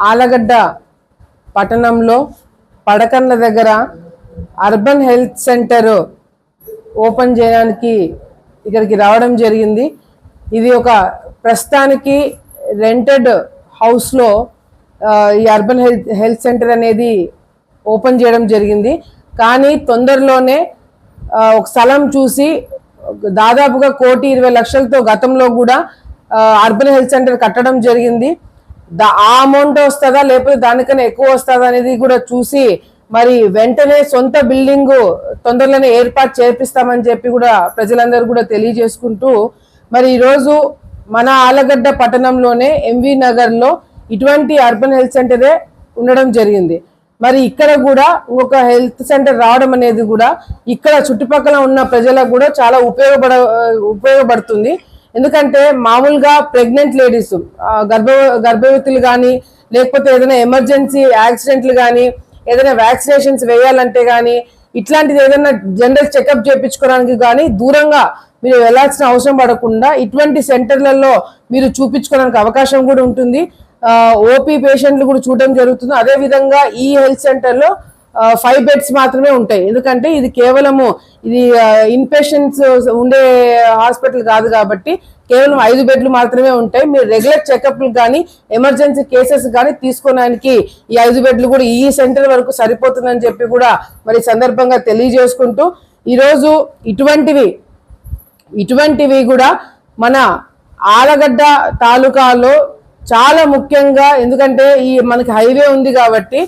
ఆలగడ్డ పట్టణంలో పడకన్ల దగ్గర urban health centre open చేయడానికి ఇక్కడికి రావడం జరిగింది. ఇది ఒక ప్రస్తుతానికి రెంటెడ్ హౌస్లో ఈ అర్బన్ హెల్త్ హెల్త్ సెంటర్ అనేది ఓపెన్ చేయడం జరిగింది. కానీ తొందరలోనే ఒక స్థలం చూసి దాదాపుగా కోటి ఇరవై లక్షలతో గతంలో కూడా అర్బన్ హెల్త్ సెంటర్ కట్టడం జరిగింది. దా- ఆ అమౌంట్ వస్తుందా లేకపోతే దానికన్నా ఎక్కువ వస్తుందా అనేది కూడా చూసి మరి వెంటనే సొంత బిల్డింగ్ తొందరలోనే ఏర్పాటు చేపిస్తామని చెప్పి కూడా ప్రజలందరూ కూడా తెలియజేసుకుంటూ మరి ఈరోజు మన ఆలగడ్డ పట్టణంలోనే ఎంవి నగర్లో ఇటువంటి అర్బన్ హెల్త్ సెంటరే ఉండడం జరిగింది. మరి ఇక్కడ కూడా ఇంకొక హెల్త్ సెంటర్ రావడం అనేది కూడా ఇక్కడ చుట్టుపక్కల ఉన్న ప్రజలకు కూడా చాలా ఉపయోగపడ ఉపయోగపడుతుంది. ఎందుకంటే మామూలుగా ప్రెగ్నెంట్ లేడీస్ గర్భ గర్భవతులు కానీ లేకపోతే ఏదైనా ఎమర్జెన్సీ యాక్సిడెంట్లు కానీ ఏదైనా వ్యాక్సినేషన్స్ వేయాలంటే కానీ ఇట్లాంటిది ఏదైనా జనరల్ చెకప్ చేయించుకోవడానికి కానీ దూరంగా మీరు వెళ్ళాల్సిన అవసరం పడకుండా ఇటువంటి సెంటర్లలో మీరు చూపించుకోవడానికి అవకాశం కూడా ఉంటుంది. ఓపీ పేషెంట్లు కూడా చూడడం జరుగుతుంది. అదే విధంగా ఈ హెల్త్ సెంటర్లో ఫైవ్ బెడ్స్ మాత్రమే ఉంటాయి. ఎందుకంటే ఇది కేవలము ఇది ఇన్పేషెంట్స్ ఉండే హాస్పిటల్ కాదు కాబట్టి కేవలం ఐదు బెడ్లు మాత్రమే ఉంటాయి. మీరు రెగ్యులర్ చెకప్లు కానీ ఎమర్జెన్సీ కేసెస్ కానీ తీసుకోవడానికి ఈ ఐదు బెడ్లు కూడా ఈ సెంటర్ వరకు సరిపోతుందని చెప్పి కూడా మరి సందర్భంగా తెలియజేసుకుంటూ ఈరోజు ఇటువంటివి ఇటువంటివి కూడా మన ఆలగడ్డ తాలూకాలో చాలా ముఖ్యంగా ఎందుకంటే ఈ మనకి హైవే ఉంది కాబట్టి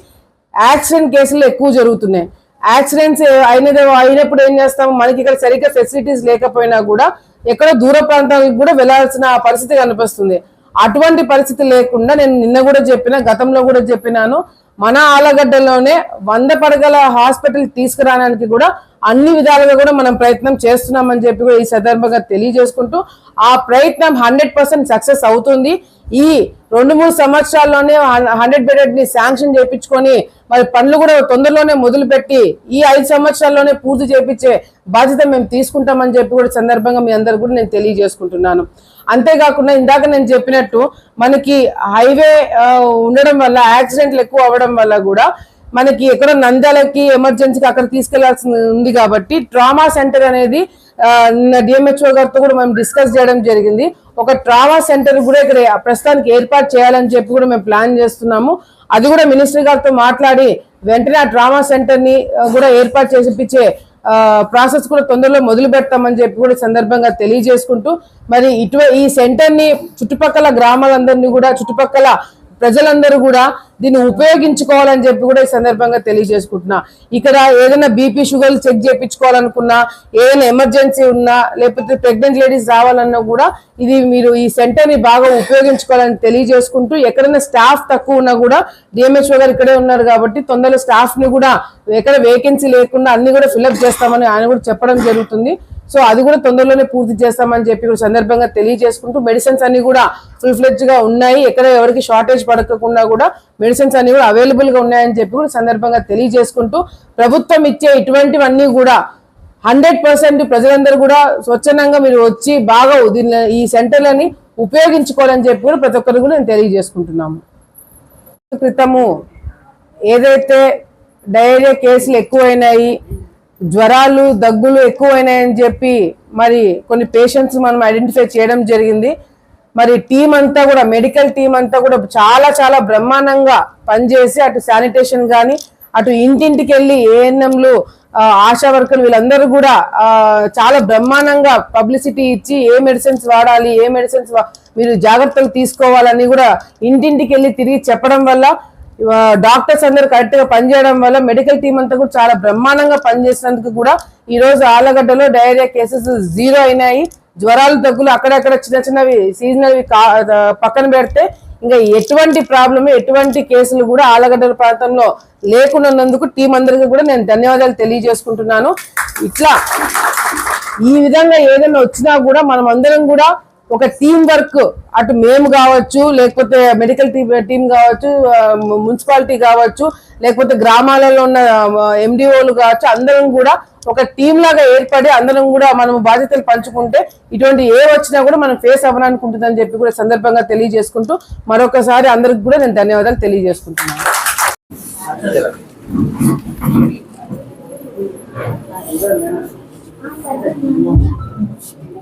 యాక్సిడెంట్ కేసులు ఎక్కువ జరుగుతున్నాయి. యాక్సిడెంట్స్ అయినదే అయినప్పుడు ఏం చేస్తాం మనకి ఇక్కడ సరిగ్గా ఫెసిలిటీస్ లేకపోయినా కూడా ఎక్కడో దూర ప్రాంతాలకు కూడా వెళ్ళాల్సిన పరిస్థితి కనిపిస్తుంది. అటువంటి పరిస్థితి లేకుండా నేను నిన్న కూడా చెప్పిన గతంలో కూడా చెప్పినాను. మన ఆలగడ్డలోనే వంద పడగల హాస్పిటల్ తీసుకురావడానికి కూడా అన్ని విధాలుగా కూడా మనం ప్రయత్నం చేస్తున్నామని చెప్పి కూడా ఈ సందర్భంగా తెలియజేసుకుంటూ ఆ ప్రయత్నం హండ్రెడ్ పర్సెంట్ సక్సెస్ అవుతుంది. ఈ రెండు మూడు సంవత్సరాల్లోనే హండ్రెడ్ బెడెడ్ని శాంక్షన్ చేయించుకొని మరి పనులు కూడా తొందరలోనే మొదలుపెట్టి ఈ ఐదు సంవత్సరాల్లోనే పూర్తి చేపించే బాధ్యత మేము తీసుకుంటామని చెప్పి కూడా సందర్భంగా మీ అందరు కూడా నేను తెలియజేసుకుంటున్నాను. అంతేకాకుండా ఇందాక నేను చెప్పినట్టు మనకి హైవే ఉండడం వల్ల యాక్సిడెంట్లు ఎక్కువ అవ్వడం వల్ల కూడా మనకి ఎక్కడ నంద్యాలకి ఎమర్జెన్సీకి అక్కడ తీసుకెళ్ళాల్సి ఉంది కాబట్టి ట్రామా సెంటర్ అనేది డిఎంహెచ్ఓ గారితో కూడా మనం డిస్కస్ చేయడం జరిగింది. ఒక ట్రామా సెంటర్ కూడా ఇక్కడ ప్రస్తుతానికి ఏర్పాటు చేయాలని చెప్పి కూడా మేము ప్లాన్ చేస్తున్నాము. అది కూడా మినిస్టర్ గారితో మాట్లాడి వెంటనే ఆ ట్రామా సెంటర్ని కూడా ఏర్పాటు చేసిపించే ప్రాసెస్ కూడా తొందరలో మొదలు పెడతామని చెప్పి కూడా సందర్భంగా తెలియజేసుకుంటూ మరి ఇటు ఈ సెంటర్ని చుట్టుపక్కల గ్రామాలందరినీ కూడా చుట్టుపక్కల ప్రజలందరూ కూడా దీన్ని ఉపయోగించుకోవాలని చెప్పి కూడా ఈ సందర్భంగా తెలియజేసుకుంటున్నా. ఇక్కడ ఏదైనా బీపీ షుగర్ చెక్ చేయించుకోవాలనుకున్నా ఏదైనా ఎమర్జెన్సీ ఉన్నా లేకపోతే ప్రెగ్నెంట్ లేడీస్ రావాలన్నా కూడా ఇది మీరు ఈ సెంటర్ని బాగా ఉపయోగించుకోవాలని తెలియజేసుకుంటూ ఎక్కడైనా స్టాఫ్ తక్కువ ఉన్నా కూడా డిఎంహెచ్ఓ గారు ఇక్కడే ఉన్నారు కాబట్టి తొందరలో స్టాఫ్ని కూడా ఎక్కడ వేకెన్సీ లేకుండా అన్ని కూడా ఫిల్అప్ చేస్తామని ఆయన కూడా చెప్పడం జరుగుతుంది. సో అది కూడా తొందరలోనే పూర్తి చేస్తామని చెప్పి కూడా సందర్భంగా తెలియజేసుకుంటూ మెడిసిన్స్ అన్ని కూడా ఫుల్ ఫ్లెడ్జ్గా ఉన్నాయి. ఎక్కడ ఎవరికి షార్టేజ్ పడకుండా కూడా మెడిసిన్స్ అన్ని కూడా అవైలబుల్గా ఉన్నాయని చెప్పి కూడా సందర్భంగా తెలియజేసుకుంటూ ప్రభుత్వం ఇచ్చే ఇటువంటివన్నీ కూడా హండ్రెడ్ పర్సెంట్ ప్రజలందరూ కూడా స్వచ్ఛందంగా మీరు వచ్చి బాగా దీన్ని ఈ సెంటర్లని ఉపయోగించుకోవాలని చెప్పి కూడా ప్రతి ఒక్కరు కూడా నేను తెలియజేసుకుంటున్నాము. క్రితము ఏదైతే డయేరియా కేసులు ఎక్కువైనాయి జ్వరాలు దగ్గులు ఎక్కువైనాయని చెప్పి మరి కొన్ని పేషెంట్స్ మనం ఐడెంటిఫై చేయడం జరిగింది. మరి టీం అంతా కూడా మెడికల్ టీం అంతా కూడా చాలా చాలా బ్రహ్మాండంగా పనిచేసి అటు శానిటేషన్ కానీ అటు ఇంటింటికి వెళ్ళి ఏఎన్ఎంలు ఆశా వర్కర్లు వీళ్ళందరూ కూడా చాలా బ్రహ్మాండంగా పబ్లిసిటీ ఇచ్చి ఏ మెడిసిన్స్ వాడాలి ఏ మెడిసిన్స్ మీరు జాగ్రత్తలు తీసుకోవాలని కూడా ఇంటింటికి వెళ్ళి తిరిగి చెప్పడం వల్ల డాక్టర్స్ అందరు కరెక్ట్గా పనిచేయడం వల్ల మెడికల్ టీం అంతా కూడా చాలా బ్రహ్మాండంగా పనిచేసినందుకు కూడా ఈ రోజు ఆలగడ్డలో డయేరియా కేసెస్ జీరో అయినాయి. జ్వరాలు దగ్గులు అక్కడక్కడ చిన్న చిన్నవి సీజనల్ పక్కన పెడితే ఇంకా ఎటువంటి ప్రాబ్లమ్ ఎటువంటి కేసులు కూడా ఆలగడ్డల ప్రాంతంలో లేకున్నందుకు టీం అందరికీ కూడా నేను ధన్యవాదాలు తెలియజేసుకుంటున్నాను. ఇట్లా ఈ విధంగా ఏదైనా వచ్చినా కూడా మనం అందరం కూడా ఒక టీం వర్క్ అటు మేము కావచ్చు లేకపోతే మెడికల్ టీం టీం కావచ్చు మున్సిపాలిటీ కావచ్చు లేకపోతే గ్రామాలలో ఉన్న ఎండిఓలు కావచ్చు అందరం కూడా ఒక టీం లాగా ఏర్పడి అందరం కూడా మనం బాధ్యతలు పంచుకుంటే ఇటువంటి ఏ వచ్చినా కూడా మనం ఫేస్ అవ్వడానికి ఉంటుందని చెప్పి కూడా సందర్భంగా తెలియజేసుకుంటూ మరొకసారి అందరికి కూడా నేను ధన్యవాదాలు తెలియజేసుకుంటున్నాను.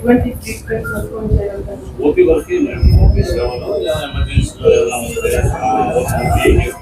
ఎటువంటి ట్రీట్మెంట్ ఓపీ వరకే మేడం ఆఫీస్ కావాలో ఎమర్జెన్సీలో ఏదైనా ఉంటే, ఆ, ఓపీ